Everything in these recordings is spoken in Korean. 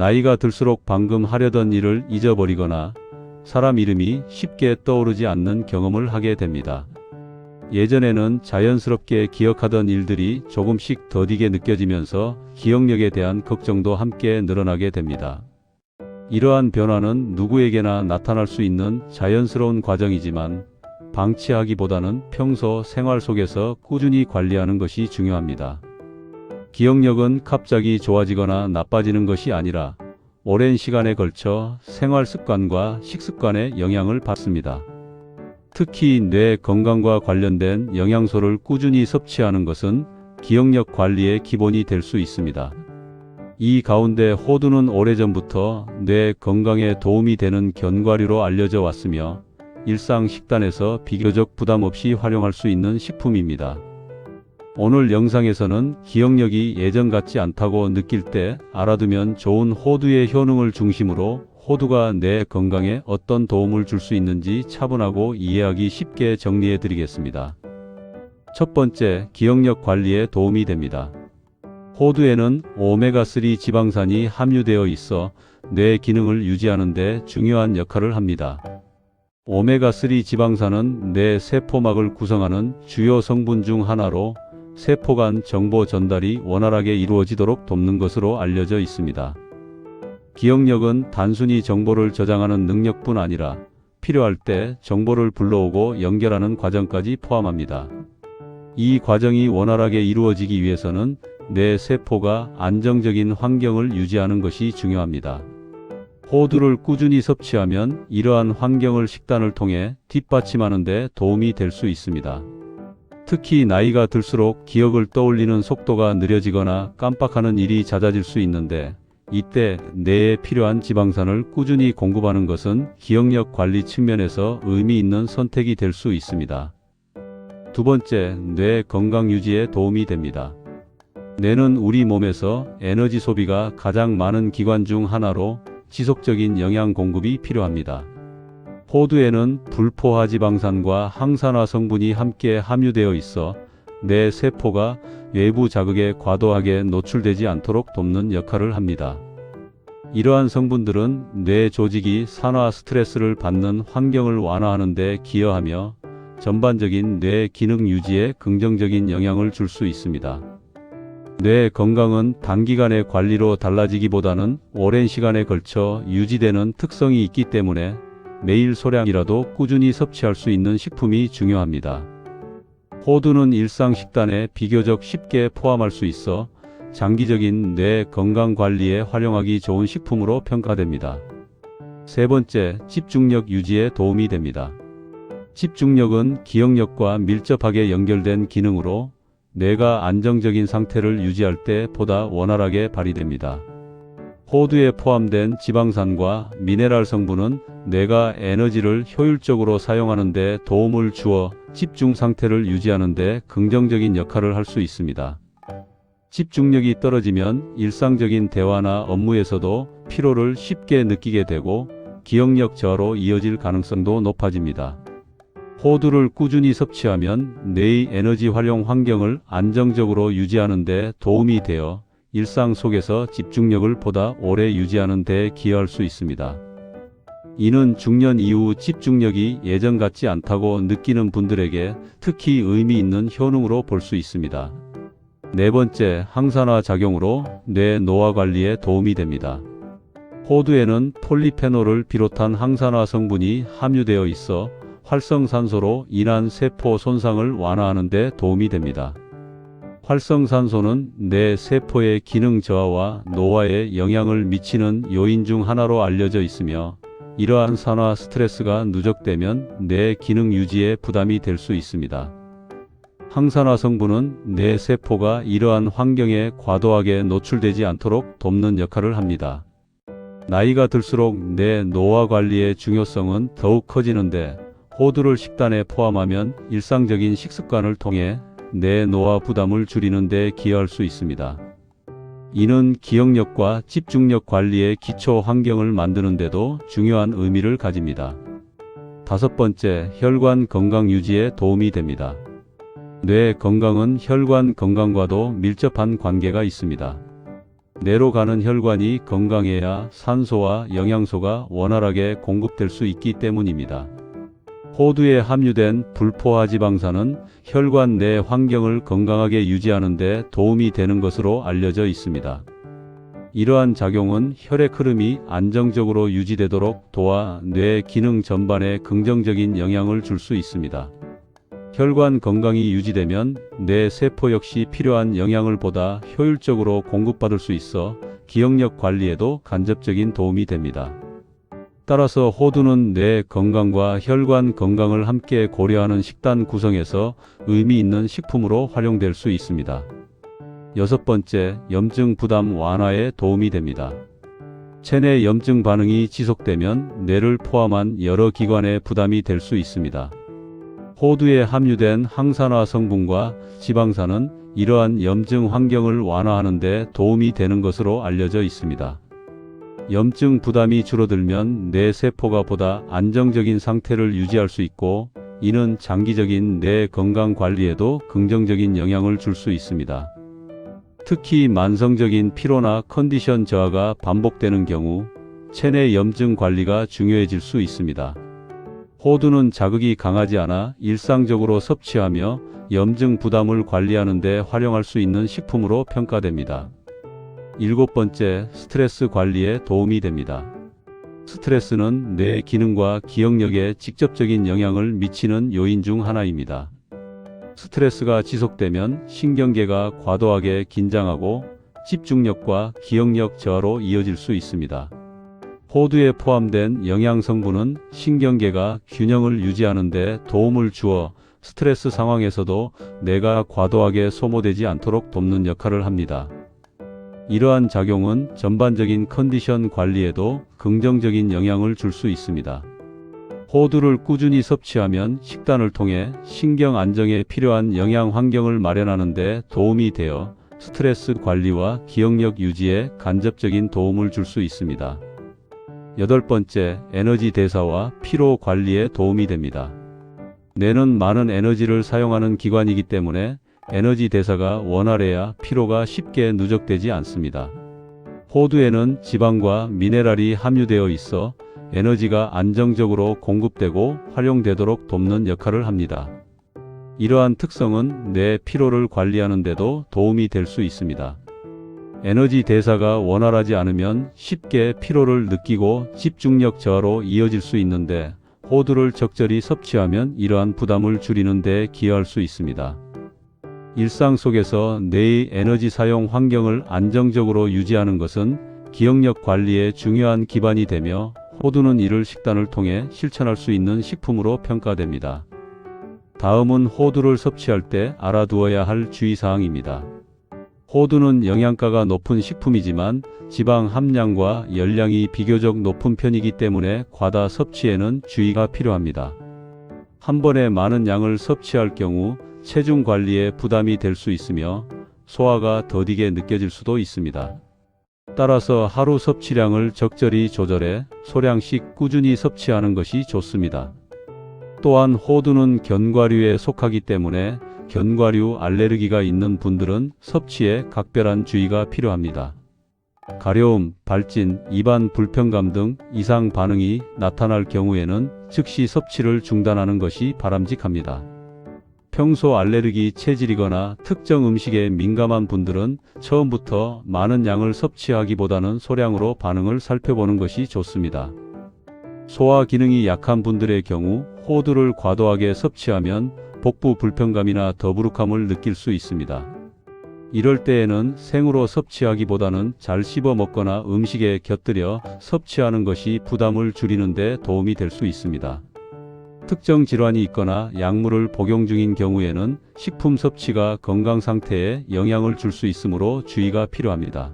나이가 들수록 방금 하려던 일을 잊어버리거나 사람 이름이 쉽게 떠오르지 않는 경험을 하게 됩니다. 예전에는 자연스럽게 기억하던 일들이 조금씩 더디게 느껴지면서 기억력에 대한 걱정도 함께 늘어나게 됩니다. 이러한 변화는 누구에게나 나타날 수 있는 자연스러운 과정이지만 방치하기보다는 평소 생활 속에서 꾸준히 관리하는 것이 중요합니다. 기억력은 갑자기 좋아지거나 나빠지는 것이 아니라 오랜 시간에 걸쳐 생활 습관과 식습관에 영향을 받습니다. 특히 뇌 건강과 관련된 영양소를 꾸준히 섭취하는 것은 기억력 관리의 기본이 될 수 있습니다. 이 가운데 호두는 오래전부터 뇌 건강에 도움이 되는 견과류로 알려져 왔으며 일상 식단에서 비교적 부담 없이 활용할 수 있는 식품입니다. 오늘 영상에서는 기억력이 예전 같지 않다고 느낄 때 알아두면 좋은 호두의 효능을 중심으로 호두가 내 건강에 어떤 도움을 줄 수 있는지 차분하고 이해하기 쉽게 정리해 드리겠습니다. 첫 번째, 기억력 관리에 도움이 됩니다. 호두에는 오메가3 지방산이 함유되어 있어 뇌 기능을 유지하는 데 중요한 역할을 합니다. 오메가3 지방산은 뇌 세포막을 구성하는 주요 성분 중 하나로 세포 간 정보 전달이 원활하게 이루어지도록 돕는 것으로 알려져 있습니다. 기억력은 단순히 정보를 저장하는 능력뿐 아니라 필요할 때 정보를 불러오고 연결하는 과정까지 포함합니다. 이 과정이 원활하게 이루어지기 위해서는 뇌 세포가 안정적인 환경을 유지하는 것이 중요합니다. 호두를 꾸준히 섭취하면 이러한 환경을 식단을 통해 뒷받침하는 데 도움이 될 수 있습니다. 특히 나이가 들수록 기억을 떠올리는 속도가 느려지거나 깜빡하는 일이 잦아질 수 있는데 이때 뇌에 필요한 지방산을 꾸준히 공급하는 것은 기억력 관리 측면에서 의미 있는 선택이 될 수 있습니다. 두 번째, 뇌 건강 유지에 도움이 됩니다. 뇌는 우리 몸에서 에너지 소비가 가장 많은 기관 중 하나로 지속적인 영양 공급이 필요합니다. 호두에는 불포화 지방산과 항산화 성분이 함께 함유되어 있어 뇌 세포가 외부 자극에 과도하게 노출되지 않도록 돕는 역할을 합니다. 이러한 성분들은 뇌 조직이 산화 스트레스를 받는 환경을 완화하는 데 기여하며 전반적인 뇌 기능 유지에 긍정적인 영향을 줄 수 있습니다. 뇌 건강은 단기간의 관리로 달라지기보다는 오랜 시간에 걸쳐 유지되는 특성이 있기 때문에 매일 소량이라도 꾸준히 섭취할 수 있는 식품이 중요합니다. 호두는 일상 식단에 비교적 쉽게 포함할 수 있어 장기적인 뇌 건강 관리에 활용하기 좋은 식품으로 평가됩니다. 세 번째, 집중력 유지에 도움이 됩니다. 집중력은 기억력과 밀접하게 연결된 기능으로 뇌가 안정적인 상태를 유지할 때 보다 원활하게 발휘됩니다. 호두에 포함된 지방산과 미네랄 성분은 뇌가 에너지를 효율적으로 사용하는 데 도움을 주어 집중 상태를 유지하는 데 긍정적인 역할을 할 수 있습니다. 집중력이 떨어지면 일상적인 대화나 업무에서도 피로를 쉽게 느끼게 되고 기억력 저하로 이어질 가능성도 높아집니다. 호두를 꾸준히 섭취하면 뇌의 에너지 활용 환경을 안정적으로 유지하는 데 도움이 되어 일상 속에서 집중력을 보다 오래 유지하는 데 기여할 수 있습니다. 이는 중년 이후 집중력이 예전 같지 않다고 느끼는 분들에게 특히 의미 있는 효능으로 볼 수 있습니다. 네 번째, 항산화 작용으로 뇌 노화 관리에 도움이 됩니다. 호두에는 폴리페놀을 비롯한 항산화 성분이 함유되어 있어 활성산소로 인한 세포 손상을 완화하는 데 도움이 됩니다. 활성산소는 뇌 세포의 기능 저하와 노화에 영향을 미치는 요인 중 하나로 알려져 있으며 이러한 산화 스트레스가 누적되면 뇌 기능 유지에 부담이 될 수 있습니다. 항산화 성분은 뇌 세포가 이러한 환경에 과도하게 노출되지 않도록 돕는 역할을 합니다. 나이가 들수록 뇌 노화 관리의 중요성은 더욱 커지는데 호두를 식단에 포함하면 일상적인 식습관을 통해 뇌 노화 부담을 줄이는 데 기여할 수 있습니다. 이는 기억력과 집중력 관리의 기초 환경을 만드는 데도 중요한 의미를 가집니다. 다섯 번째, 혈관 건강 유지에 도움이 됩니다. 뇌 건강은 혈관 건강과도 밀접한 관계가 있습니다. 뇌로 가는 혈관이 건강해야 산소와 영양소가 원활하게 공급될 수 있기 때문입니다. 호두에 함유된 불포화 지방산은 혈관 내 환경을 건강하게 유지하는 데 도움이 되는 것으로 알려져 있습니다. 이러한 작용은 혈액 흐름이 안정적으로 유지되도록 도와 뇌 기능 전반에 긍정적인 영향을 줄 수 있습니다. 혈관 건강이 유지되면 뇌 세포 역시 필요한 영양을 보다 효율적으로 공급받을 수 있어 기억력 관리에도 간접적인 도움이 됩니다. 따라서 호두는 뇌 건강과 혈관 건강을 함께 고려하는 식단 구성에서 의미 있는 식품으로 활용될 수 있습니다. 여섯 번째, 염증 부담 완화에 도움이 됩니다. 체내 염증 반응이 지속되면 뇌를 포함한 여러 기관에 부담이 될 수 있습니다. 호두에 함유된 항산화 성분과 지방산은 이러한 염증 환경을 완화하는 데 도움이 되는 것으로 알려져 있습니다. 염증 부담이 줄어들면 뇌 세포가 보다 안정적인 상태를 유지할 수 있고 이는 장기적인 뇌 건강 관리에도 긍정적인 영향을 줄 수 있습니다. 특히 만성적인 피로나 컨디션 저하가 반복되는 경우 체내 염증 관리가 중요해질 수 있습니다. 호두는 자극이 강하지 않아 일상적으로 섭취하며 염증 부담을 관리하는 데 활용할 수 있는 식품으로 평가됩니다. 일곱 번째, 스트레스 관리에 도움이 됩니다. 스트레스는 뇌 기능과 기억력에 직접적인 영향을 미치는 요인 중 하나입니다. 스트레스가 지속되면 신경계가 과도하게 긴장하고 집중력과 기억력 저하로 이어질 수 있습니다. 호두에 포함된 영양 성분은 신경계가 균형을 유지하는 데 도움을 주어 스트레스 상황에서도 뇌가 과도하게 소모되지 않도록 돕는 역할을 합니다. 이러한 작용은 전반적인 컨디션 관리에도 긍정적인 영향을 줄 수 있습니다. 호두를 꾸준히 섭취하면 식단을 통해 신경 안정에 필요한 영양 환경을 마련하는 데 도움이 되어 스트레스 관리와 기억력 유지에 간접적인 도움을 줄 수 있습니다. 여덟 번째, 에너지 대사와 피로 관리에 도움이 됩니다. 뇌는 많은 에너지를 사용하는 기관이기 때문에 에너지 대사가 원활해야 피로가 쉽게 누적되지 않습니다. 호두에는 지방과 미네랄이 함유되어 있어 에너지가 안정적으로 공급되고 활용되도록 돕는 역할을 합니다. 이러한 특성은 뇌 피로를 관리하는 데도 도움이 될 수 있습니다. 에너지 대사가 원활하지 않으면 쉽게 피로를 느끼고 집중력 저하로 이어질 수 있는데 호두를 적절히 섭취하면 이러한 부담을 줄이는 데 기여할 수 있습니다. 일상 속에서 뇌의 에너지 사용 환경을 안정적으로 유지하는 것은 기억력 관리에 중요한 기반이 되며 호두는 이를 식단을 통해 실천할 수 있는 식품으로 평가됩니다. 다음은 호두를 섭취할 때 알아두어야 할 주의사항입니다. 호두는 영양가가 높은 식품이지만 지방 함량과 열량이 비교적 높은 편이기 때문에 과다 섭취에는 주의가 필요합니다. 한 번에 많은 양을 섭취할 경우 체중 관리에 부담이 될 수 있으며 소화가 더디게 느껴질 수도 있습니다. 따라서 하루 섭취량을 적절히 조절해 소량씩 꾸준히 섭취하는 것이 좋습니다. 또한 호두는 견과류에 속하기 때문에 견과류 알레르기가 있는 분들은 섭취에 각별한 주의가 필요합니다. 가려움, 발진, 입안 불편감 등 이상 반응이 나타날 경우에는 즉시 섭취를 중단하는 것이 바람직합니다. 평소 알레르기 체질이거나 특정 음식에 민감한 분들은 처음부터 많은 양을 섭취하기보다는 소량으로 반응을 살펴보는 것이 좋습니다. 소화 기능이 약한 분들의 경우 호두를 과도하게 섭취하면 복부 불편감이나 더부룩함을 느낄 수 있습니다. 이럴 때에는 생으로 섭취하기보다는 잘 씹어 먹거나 음식에 곁들여 섭취하는 것이 부담을 줄이는 데 도움이 될 수 있습니다. 특정 질환이 있거나 약물을 복용 중인 경우에는 식품 섭취가 건강 상태에 영향을 줄 수 있으므로 주의가 필요합니다.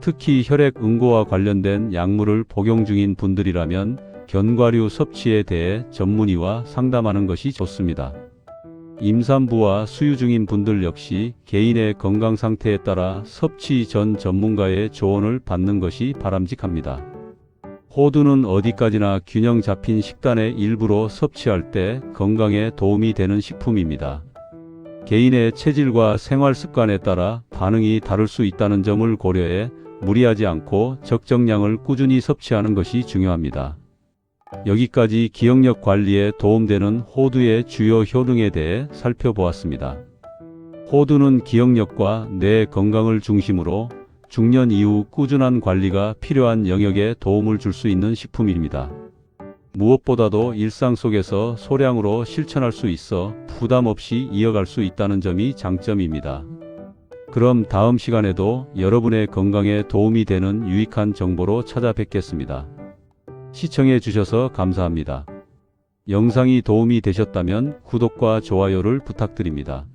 특히 혈액 응고와 관련된 약물을 복용 중인 분들이라면 견과류 섭취에 대해 전문의와 상담하는 것이 좋습니다. 임산부와 수유 중인 분들 역시 개인의 건강 상태에 따라 섭취 전 전문가의 조언을 받는 것이 바람직합니다. 호두는 어디까지나 균형 잡힌 식단의 일부로 섭취할 때 건강에 도움이 되는 식품입니다. 개인의 체질과 생활 습관에 따라 반응이 다를 수 있다는 점을 고려해 무리하지 않고 적정량을 꾸준히 섭취하는 것이 중요합니다. 여기까지 기억력 관리에 도움되는 호두의 주요 효능에 대해 살펴보았습니다. 호두는 기억력과 뇌 건강을 중심으로 중년 이후 꾸준한 관리가 필요한 영역에 도움을 줄 수 있는 식품입니다. 무엇보다도 일상 속에서 소량으로 실천할 수 있어 부담 없이 이어갈 수 있다는 점이 장점입니다. 그럼 다음 시간에도 여러분의 건강에 도움이 되는 유익한 정보로 찾아뵙겠습니다. 시청해 주셔서 감사합니다. 영상이 도움이 되셨다면 구독과 좋아요를 부탁드립니다.